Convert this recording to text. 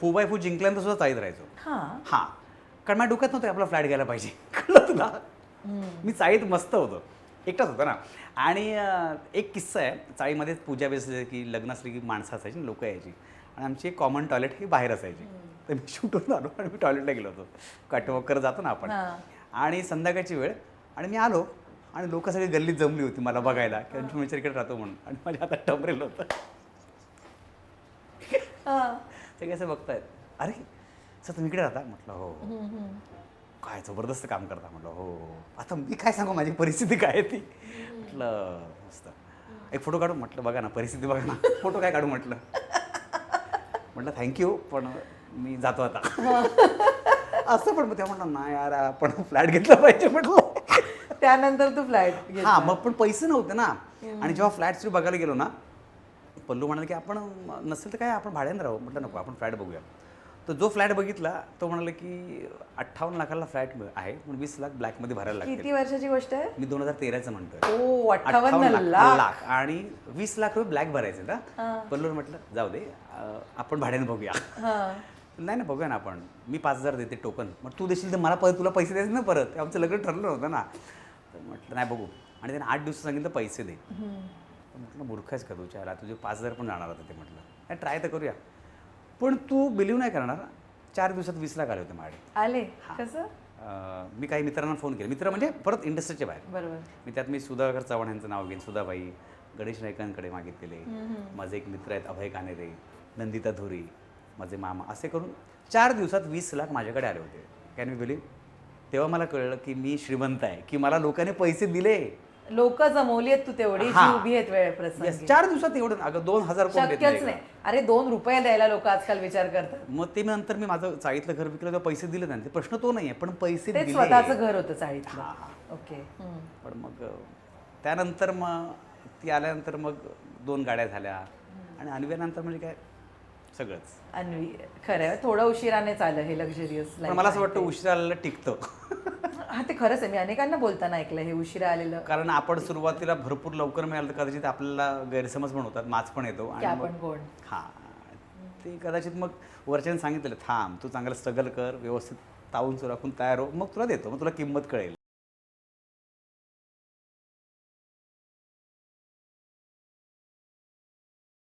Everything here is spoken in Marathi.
फू बाय फू जिंकल्यानंतर सुद्धा चाळीत राहायचो. हा. हां. कारण माझ्या डोक्यात नव्हतं आपला फ्लॅट घ्यायला पाहिजे. कळलं तुला मी चाळीत मस्त होतो. एकटाच होतो ना? आणि एक किस्सा आहे. चाळीमध्ये पूजा बेस की लग्न असली की माणसं असायची लोक यायची. आणि आमची एक कॉमन टॉयलेट ही बाहेर असायची. तर मी शूटून आलो आणि मी टॉयलेटला गेलो होतो. कटवकर जातो ना आपण. आणि संध्याकाळची वेळ. आणि मी आलो आणि लोक सगळी गल्लीत जमली होती मला बघायला. की अंशू मित्र इकडे राहतो म्हणून. आणि माझ्या हातात टमरेल होतं. ते कसं बघतायत? अरे सर तुम्ही इकडे राहता? म्हटलं हो हो. काय जबरदस्त काम करता? म्हटलं हो हो. आता मी काय सांगू? माझी परिस्थिती काय ती? म्हटलं मस्त. एक फोटो काढू? म्हटलं बघा ना परिस्थिती बघा ना. फोटो काय काढू? म्हटलं. म्हटलं थँक्यू पण मी जातो आता. असं पण मग त्या म्हटलं ना यार आपण फ्लॅट घेतला पाहिजे. म्हटलं. त्यानंतर तू फ्लॅट हा मग पण पैसे नव्हते ना. आणि जेव्हा फ्लॅट बघायला गेलो ना पल्लू म्हणाले की आपण नसेल तर काय आपण भाड्यानं राहू. म्हटलं नको आपण फ्लॅट बघूया. तर जो फ्लॅट बघितला तो म्हणाला की अठ्ठावन्न लाखाला फ्लॅट आहे पण वीस लाख ब्लॅकमध्ये भरायला लागतील. किती वर्षाची गोष्ट आहे? मी दोन हजार तेराचं म्हणतोय. ओ अठ्ठावन्न लाख आणि वीस लाख रुपये ब्लॅक भरायचे ना पल्लू म्हटलं जाऊ दे आपण भाड्यानं बघूया. नाही ना बघूया ना आपण. मी पाच हजार देते टोकन. मग तू देशील तर मला परत तुला पैसे द्यायचे ना परत. आमचं लग्न ठरलं होतं ना. तर म्हटलं नाही बघू. आणि त्याने आठ दिवस सांगितलं पैसे दे. म्हटलं मूर्ख आहेस का तू चायला तुझे पाच हजार पण जाणार होते ते म्हटलं. नाही ट्राय तर करूया. पण तू बिलीव नाही करणार चार दिवसात वीस लाख आले होते माझे आले? कसं? अं, मी काही मित्रांना फोन केले. मित्र म्हणजे परत इंडस्ट्रीच्या बाहेर. बरोबर. मी त्यात मी सुधाकर चव्हाण यांचं नाव घेईन सुधाबाई गणेश नाईकांकडे मागितलेले. माझे एक मित्र आहेत अभय कानेरे नंदिता धुरी माझे मामा असे करून चार दिवसात वीस लाख माझ्याकडे आले होते. कॅन मी बिलीव तेव्हा मला कळलं की मी श्रीमंत आहे की मला लोकांनी पैसे दिले. लोक जमवली आहेत तू तेवढी हा. उभी आहेत वेळ Yes, प्रसंगी चार दिवसात एवढं अगं दोन हजार कोण देत शक्यच नाही? अरे दोन रुपये द्यायला लोक आजकाल विचार करतात. मग ते मी नंतर मी माझं चाळीतलं घर विकलं तेव्हा पैसे दिले त्यांचे प्रश्न तो नाही आहे पण पैसे ते दिले. स्वतःचं घर होतं चाळीतलं. हा, हा. ओके. हम्म. पण मग अ, त्यानंतर मग ती आल्यानंतर मग दोन गाड्या झाल्या. आणि अन्व्यानंतर म्हणजे काय सगळंच. अन्वी खरं आहे थोडं उशिरानेच आलं हे लक्झरियस पण मला असं वाटतं उशिरा आलेलं टिकतं. हा ते खरंच आहे. मी अनेकांना बोलताना ऐकलं हे उशिरा आलेलं. कारण आपण सुरुवातीला भरपूर लवकर मिळालं तर कदाचित आपल्याला गैरसमज पण होतात माच पण येतो. की आणि मग आपण कोण. हां ते कदाचित मग वरच्याने सांगितलेलं थांब तू चांगलं स्ट्रगल कर व्यवस्थित तावून राखून तयार हो. मग तुला देतो मग तुला किंमत कळेल.